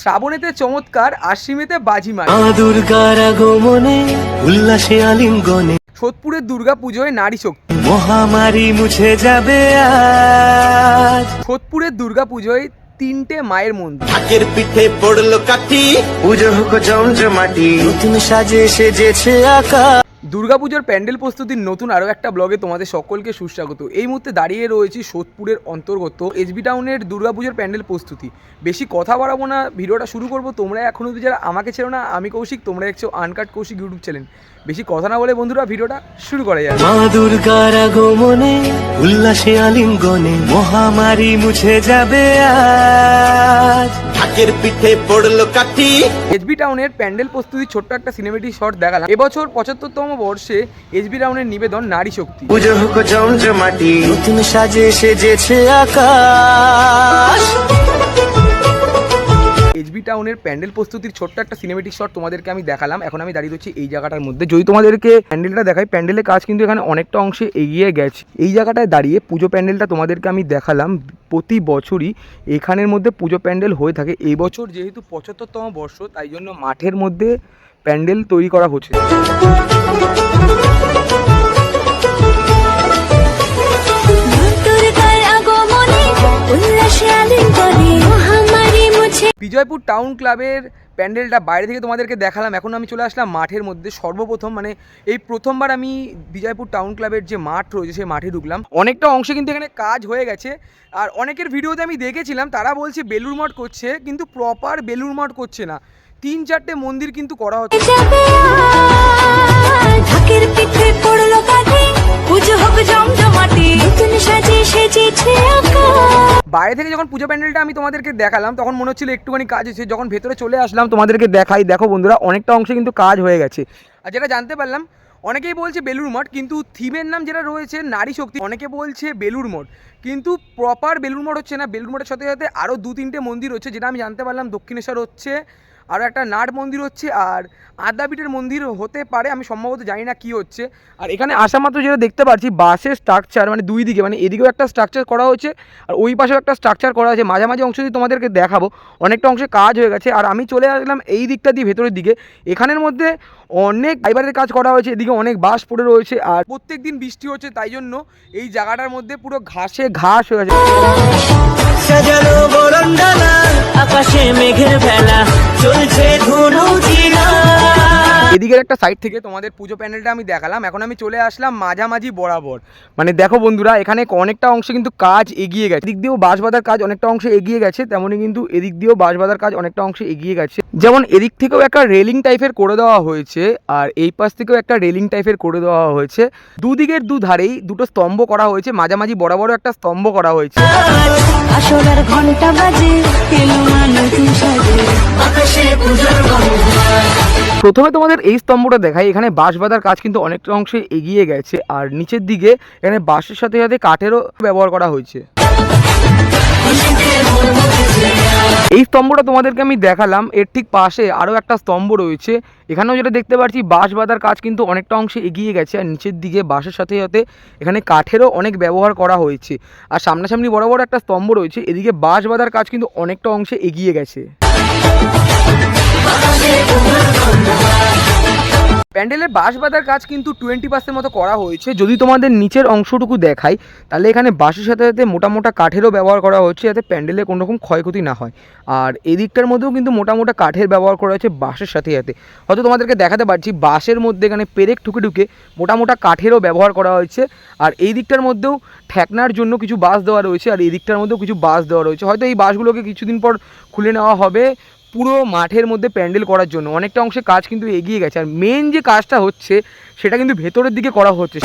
শ্রাবণেতে চমৎকার আশ্বিমেতে বাজি মারে মা দুর্গার আগমনে উল্লাসে আলিঙ্গনে। সোদপুরের দুর্গা পুজোয় নারী শক্তি। মহামারী মুছে যাবে আজ। সোদপুরের দুর্গা পুজোয় তিনটে মায়ের মন্দির। ঢাকের পিঠে পড়ল কাঠি। পুজো হোক জমজমাটি। নতুন সাজে সেজেছে আকাশ। দুর্গাপুজোর প্যান্ডেল প্রস্তুতির নতুন আরও একটা ব্লগে তোমাদের সকলকে সুস্বাগত। এই মুহূর্তে দাঁড়িয়ে রয়েছি সোদপুরের অন্তর্গত এসবি টাউনের দুর্গাপুজোর প্যান্ডেল প্রস্তুতি। বেশি কথা বাড়াবো না ভিডিওটা শুরু করব। তোমরা এখনও অব্দি যারা আমাকে ছেড়ো না আমি কৌশিক তোমরা দেখছ আনকাট কৌশিক ইউটিউব চ্যানেল বেশি কথা না বলে বন্ধুরা ভিডিওটা শুরু করা যায় মা দুর্গার আগমনে উল্লাসে আলিঙ্গনে মহামারী মুছে যাবে আজ। ঢাকের পিঠে পড়ল কাঠি। এসবি টাউনের প্যান্ডেল প্রস্তুতির ছোট্ট একটা সিনেমেটিক শট দেখালাম। এবছর পঁচাত্তরতম বর্ষে এসবি টাউনের নিবেদন নারী শক্তি। পুজো হোক জমজমাটি নতুন সাজে সেজেছে আকাশ। এইচবি টাউনের প্যান্ডেল প্রস্তুতির ছোট্ট একটা সিনেমেটিক শট তোমাদেরকে আমি দেখালাম। এখন আমি দাঁড়িয়ে রয়েছি এই জায়গাটার মধ্যে। যদি তোমাদেরকে প্যান্ডেলটা দেখাই প্যান্ডেলের কাজ কিন্তু এখানে অনেকটা অংশে এগিয়ে গেছে। এই জায়গাটায় দাঁড়িয়ে পুজো প্যান্ডেলটা তোমাদেরকে আমি দেখালাম। প্রতি বছরই এখানের মধ্যে পুজো প্যান্ডেল হয়ে থাকে। এই বছর যেহেতু পঁচাত্তরতম বর্ষ তাই জন্য মাঠের মধ্যে প্যান্ডেল তৈরি করা হচ্ছে। বিজয়পুর টাউন ক্লাবের প্যান্ডেলটা বাইরে থেকে তোমাদেরকে দেখালাম। এখন আমি চলে আসলাম মাঠের মধ্যে। সর্বপ্রথম মানে এই প্রথমবার আমি বিজয়পুর টাউন ক্লাবের যে মাঠ রয়েছে সেই মাঠে ঢুকলাম। অনেকটা অংশে কিন্তু এখানে কাজ হয়ে গেছে। আর অনেকের ভিডিওতে আমি দেখেছিলাম তারা বলছে বেলুর মঠ করছে কিন্তু প্রপার বেলুর মঠ করছে না। তিন চারটে মন্দির কিন্তু করা হচ্ছে। বাইরে থেকে যখন পুজো প্যান্ডেলটা আমি তোমাদেরকে দেখালাম তখন মনে হচ্ছিল একটুখানি কাজ হয়েছে। যখন ভেতরে চলে আসলাম তোমাদেরকে দেখাই। দেখো বন্ধুরা অনেকটা অংশে কিন্তু কাজ হয়ে গেছে। আর যেটা জানতে পারলাম অনেকেই বলছে বেলুর মঠ কিন্তু থিমের নাম যেটা রয়েছে নারী শক্তি। অনেকে বলছে বেলুর মঠ। কিন্তু প্রপার বেলুর মঠ হচ্ছে না। বেলুর মঠের সাথে সাথে আরও দু তিনটে মন্দির হচ্ছে যেটা আমি জানতে পারলাম দক্ষিণেশ্বর হচ্ছে আরও একটা নাট মন্দির হচ্ছে, আর আদ্যাপীঠের মন্দির হতে পারে, আমি সম্ভবত জানি না কি হচ্ছে। আর এখানে আসা মাত্র যেটা দেখতে পাচ্ছি বাসের স্ট্রাকচার মানে দুই দিকে মানে এদিকেও একটা স্ট্রাকচার করা হয়েছে আর ওই পাশেও একটা স্ট্রাকচার করা আছে। মাঝামাঝি অংশ দিয়ে তোমাদেরকে দেখাবো, অনেকটা অংশে কাজ হয়ে গেছে। আর আমি চলে আসলাম এই দিকটা দিয়ে ভেতরের দিকে। এখানের মধ্যে অনেক ফাইবারের কাজ করা হয়েছে, এদিকে অনেক বাস পড়ে রয়েছে, আর প্রত্যেক দিন বৃষ্টি হচ্ছে, তাই জন্য এই জায়গাটার মধ্যে পুরো ঘাসে ঘাস হয়ে গেছে। সাজানো বরণডালা, আকাশে মেঘের ভেলা, চলছে ধুনু এদিকের একটা সাইড থেকে তোমাদের পুজো প্যান্ডেলটা আমি দেখালাম, এখন আমি চলে আসলাম মাঝামাঝি বরাবর। মানে দেখো বন্ধুরা, এখানে অনেকটা অংশে কিন্তু কাজ এগিয়ে গেছে। এদিক দিয়েও বাঁশ বাঁধার কাজ অনেকটা অংশে এগিয়ে গেছে তেমনই কিন্তু এদিক দিয়েও বাঁশ বাঁধার কাজ অনেকটা অংশে এগিয়ে গেছে। যেমন এদিক থেকেও একটা রেলিং টাইপের করে দেওয়া হয়েছে আর এই পাশ থেকেও একটা রেলিং টাইপের করে দেওয়া হয়েছে। দুদিকের দু ধারেই দুটো স্তম্ভ করা হয়েছে মাঝামাঝি বড় বড় একটা স্তম্ভ করা হয়েছে। ঘণ্টা বাজে প্রথমে তোমাদের এই স্তম্ভটা দেখাই এখানে বাঁশ বাঁধার কাজ কিন্তু অনেকটা অংশে এগিয়ে গেছে আর নিচের দিকে এখানে বাঁশের সাথে সাথে কাঠেরও ব্যবহার করা হয়েছে। এই স্তম্ভটা তোমাদেরকে আমি দেখালাম, এর ঠিক পাশে আরও একটা স্তম্ভ রয়েছে। এখানেও যেটা দেখতে পাচ্ছি, বাঁশ বাঁধার কাজ কিন্তু অনেকটা অংশে এগিয়ে গেছে, আর নিচের দিকে বাঁশের সাথে সাথে এখানে কাঠেরও অনেক ব্যবহার করা হয়েছে। আর সামনাসামনি বড় বড় একটা স্তম্ভ রয়েছে, এদিকে বাঁশ বাঁধার কাজ কিন্তু অনেকটা অংশে এগিয়ে গেছে। প্যান্ডেলের বাঁশ বাঁধার কাজ কিন্তু টোয়েন্টি পার্সেন্ট মতো করা হয়েছে। যদি তোমাদের নিচের অংশটুকু দেখাই, তাহলে এখানে বাঁশের সাথে সাথে মোটা মোটা কাঠেরও ব্যবহার করা হচ্ছে যাতে প্যান্ডেলে কোনো রকম ক্ষয়ক্ষতি না হয়। আর এদিকটার মধ্যেও কিন্তু মোটা মোটা কাঠের ব্যবহার করা হয়েছে বাঁশের সাথে সাথে। হয়তো তোমাদেরকে দেখাতে পারছি, বাঁশের মধ্যে এখানে পেরেক ঠুকে ঠুকে মোটা মোটা কাঠেরও ব্যবহার করা হয়েছে। আর এই দিকটার মধ্যেও ঠেকনার জন্য কিছু বাঁশ দেওয়া রয়েছে, আর এই দিকটার মধ্যেও কিছু বাঁশ দেওয়া রয়েছে। হয়তো এই বাঁশগুলোকে কিছুদিন পর খুলে নেওয়া হবে। পুরো মাঠের মধ্যে প্যান্ডেল করার জন্য। অনেকটা অংশে কাজ কিন্তু এগিয়ে গেছে। আর মেন যে কাজটা হচ্ছে, সেটা কিন্তু ভেতরের দিকে করা হচ্ছে।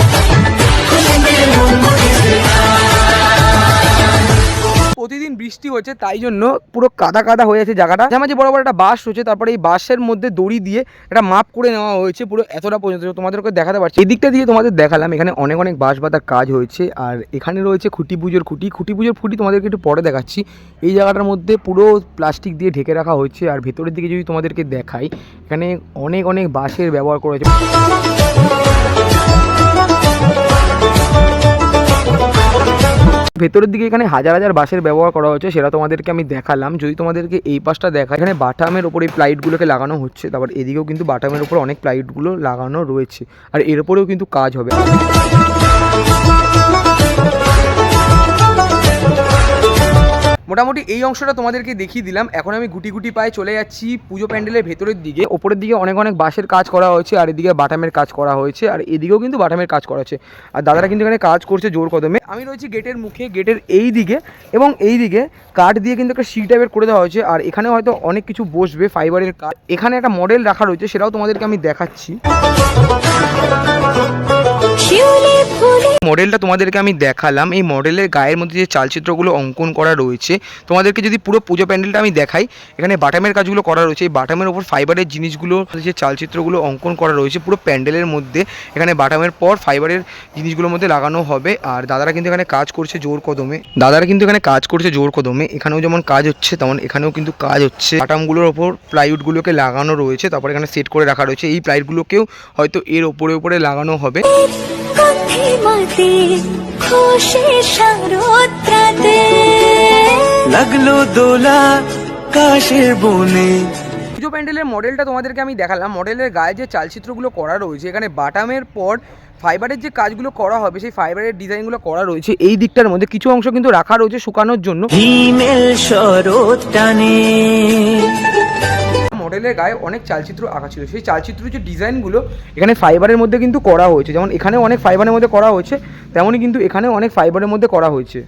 প্রতিদিন বৃষ্টি হচ্ছে তাই জন্য পুরো কাদা কাদা হয়ে আছে জায়গাটা। মাঝে বড় বড় একটা বাস রয়েছে তারপরে এই বাসের মধ্যে দড়ি দিয়ে একটা মাপ করে নেওয়া হয়েছে পুরো এতটা পর্যন্ত। তোমাদেরকে দেখাতে পারছি। এই দিকটা দিয়ে তোমাদের দেখালাম, এখানে অনেক অনেক বাঁশ বাঁধার কাজ হয়েছে, আর এখানে রয়েছে খুঁটি পুজোর খুঁটি। খুঁটি পুজোর খুঁটি তোমাদেরকে একটু পরে দেখাচ্ছি। এই জায়গাটার মধ্যে পুরো প্লাস্টিক দিয়ে ঢেকে রাখা হয়েছে, আর ভেতরের দিকে যদি তোমাদেরকে দেখাই, এখানে অনেক অনেক বাঁশের ব্যবহার করা ভেতরের দিকে এখানে হাজার হাজার বাসের ব্যবহার করা হচ্ছে সেটা তোমাদেরকে আমি দেখালাম। যদি তোমাদেরকে এই পাশটা দেখা, এখানে বাটামের ওপর এই ফ্লাইটগুলোকে লাগানো হচ্ছে, তারপর এদিকেও কিন্তু বাটামের ওপর অনেক ফ্লাইটগুলো লাগানো রয়েছে, আর এর উপরেও কিন্তু কাজ হবে। মোটামুটি এই অংশটা তোমাদেরকে দেখিয়ে দিলাম। এখন আমি গুটি গুটি পায়ে চলে যাচ্ছি পুজো প্যান্ডেলের ভেতরের দিকে। ওপরের দিকে অনেক অনেক বাঁশের কাজ করা হয়েছে আর এদিকে বাটামের কাজ করা হয়েছে আর এদিকেও কিন্তু বাটামের কাজ করা হচ্ছে আর দাদারা কিন্তু এখানে কাজ করছে জোর কদমে। আমি রয়েছি গেটের মুখে, গেটের এই দিকে এবং এই দিকে কাঠ দিয়ে কিন্তু একটা সি টাইপের করে দেওয়া হয়েছে আর এখানে হয়তো অনেক কিছু বসবে ফাইবারের কাঠ এখানে একটা মডেল রাখা রয়েছে, সেটাও তোমাদেরকে আমি দেখাচ্ছি। মডেলটা তোমাদেরকে আমি দেখালাম। এই মডেলের গায়ের মধ্যে যে চালচিত্রগুলো অঙ্কন করা রয়েছে, তোমাদেরকে যদি পুরো পুজো প্যান্ডেলটা আমি দেখাই, এখানে বাটামের কাজগুলো করা রয়েছে। এই বাটামের ওপর ফাইবারের জিনিসগুলো, যে চালচিত্রগুলো অঙ্কন করা রয়েছে পুরো প্যান্ডেলের মধ্যে, এখানে বাটামের পর ফাইবারের জিনিসগুলোর মধ্যে লাগানো হবে। আর দাদারা কিন্তু এখানে কাজ করছে জোর কদমে। দাদারা কিন্তু এখানে কাজ করছে জোর কদমে। এখানেও যেমন কাজ হচ্ছে, তেমন এখানেও কিন্তু কাজ হচ্ছে। বাটামগুলোর ওপর প্লাইউডগুলোকে লাগানো রয়েছে, তারপর এখানে সেট করে রাখা রয়েছে। এই প্লাইউডগুলোকেও হয়তো এর ওপরে ওপরে লাগানো হবে। মাতে খুশি শারোত্রাতে লাগল দোলা কাশের বনে। পুজো প্যান্ডেলের মডেলটা তোমাদেরকে আমি দেখালাম। মডেলের গায়ে যে চালচিত্রগুলো করা রয়েছে এখানে বাটামের পর ফাইবারের যে কাজগুলো করা হবে সেই ফাইবারের ডিজাইনগুলো করা রয়েছে। এই দিকটার মধ্যে কিছু অংশ কিন্তু রাখা রয়েছে শুকানোর জন্য। হিমেল শরৎ টানে। মডেলের গায়ে অনেক চালচিত্র আঁকা ছিল। সেই চালচিত্র যে ডিজাইনগুলো এখানে ফাইবারের মধ্যে কিন্তু করা হয়েছে। যেমন এখানেও অনেক ফাইবারের মধ্যে করা হয়েছে, তেমনই কিন্তু এখানেও অনেক ফাইবারের মধ্যে করা হয়েছে।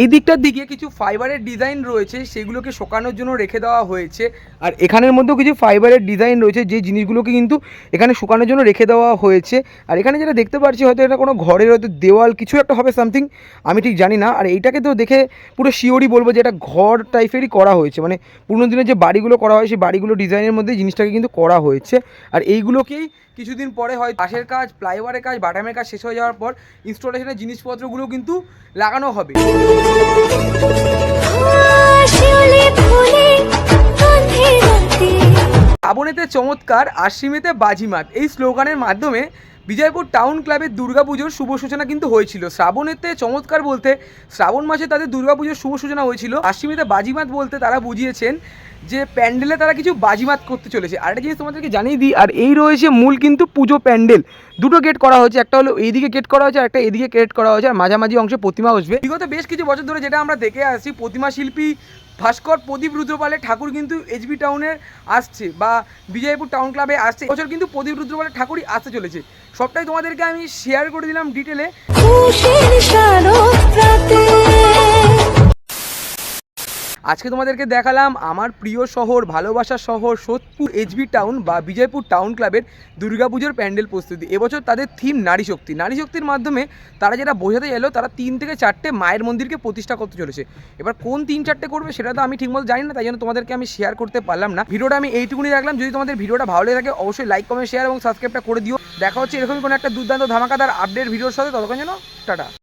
এই দিকটার দিকে কিছু ফাইবারের ডিজাইন রয়েছে, সেগুলোকে শোকানোর জন্য রেখে দেওয়া হয়েছে। আর এখানের মধ্যেও কিছু ফাইবারের ডিজাইন রয়েছে, যে জিনিসগুলোকে কিন্তু এখানে শুকানোর জন্য রেখে দেওয়া হয়েছে। আর এখানে যেটা দেখতে পাচ্ছি, হয়তো এটা কোনো ঘরের হয়তো দেওয়াল, কিছু একটা হবে সামথিং আমি ঠিক জানি না। আর এইটাকে তো দেখে পুরো শিওরই বলব যে এটা ঘর টাইপেরই করা হয়েছে। মানে পুরনো দিনের যে বাড়িগুলো করা হয়, সেই বাড়িগুলো ডিজাইনের মধ্যে জিনিসটাকে কিন্তু করা হয়েছে। আর এইগুলোকেই কিছুদিন পরে হয় বাঁশের কাজ প্লাইওয়ারের কাজ বাটামের কাজ শেষ হয়ে যাওয়ার পর ইনস্টলেশনের জিনিসপত্রগুলো কিন্তু লাগানো হবে। আবনেতে চমৎকার আর মাতে শ্রাবণেতে চমৎকার আশ্বিমেতে বাজিমাত। এই স্লোগানের মাধ্যমে বিজয়পুর টাউন ক্লাবের দুর্গাপুজোর শুভ সূচনা কিন্তু হয়েছিল। শ্রাবণেতে চমৎকার বলতে শ্রাবণ মাসে তাদের দুর্গাপুজোর শুভ সূচনা হয়েছিল। আশ্বিমেতে বাজিমাত বলতে তারা বুঝিয়েছেন যে প্যান্ডেলে তারা কিছু বাজিমাত করতে চলেছে। আর একটা জিনিস তোমাদেরকে জানিয়ে দিই, আর এই রয়েছে মূল কিন্তু পুজো প্যান্ডেল। দুটো গেট করা হয়েছে, একটা হলো এইদিকে গেট করা হয়েছে, আর একটা এদিকে গেট করা হয়েছে, আর মাঝামাঝি অংশে প্রতিমা বসবে। বিগত বেশ কিছু বছর ধরে যেটা আমরা দেখে আসছি, প্রতিমা শিল্পী ভাস্কর, প্রদীপ রুদ্রপালের ঠাকুর কিন্তু এইচবি টাউনে আসছে বা বিজয়পুর টাউন ক্লাবে আসছে। বছর কিন্তু প্রদীপ রুদ্রপালের ঠাকুরই আসতে চলেছে। সবটাই তোমাদেরকে আমি শেয়ার করে দিলাম ডিটেলে আজকে তোমাদেরকে দেখালাম আমার প্রিয় শহর, ভালোবাসার শহর, সোদপুর এইচবি টাউন বা বিজয়পুর টাউন ক্লাবের দুর্গাপুজোর প্যান্ডেল প্রস্তুতি। এবছর তাদের থিম নারী শক্তি। নারী শক্তির মাধ্যমে তারা যেটা বোঝাতে এলো তারা তিন থেকে চারটে মায়ের মন্দিরকে প্রতিষ্ঠা করতে চলেছে। এবার কোন তিন চারটে করবে সেটা তো আমি ঠিকমতো জানি না, তাই জন্য তোমাদেরকে আমি শেয়ার করতে পারলাম না। ভিডিওটা আমি এইটুকুনি রাখলাম। যদি তোমাদের ভিডিওটা ভালো লেগে থাকে, অবশ্যই লাইক কমেন্ট শেয়ার এবং সাবস্ক্রাইবটা করে দিও। দেখা হচ্ছে এরকমই কোনো একটা দুর্দান্ত ধামাকাদার আপডেট ভিডিওর সাথে। ততক্ষণ যেন, টাটা।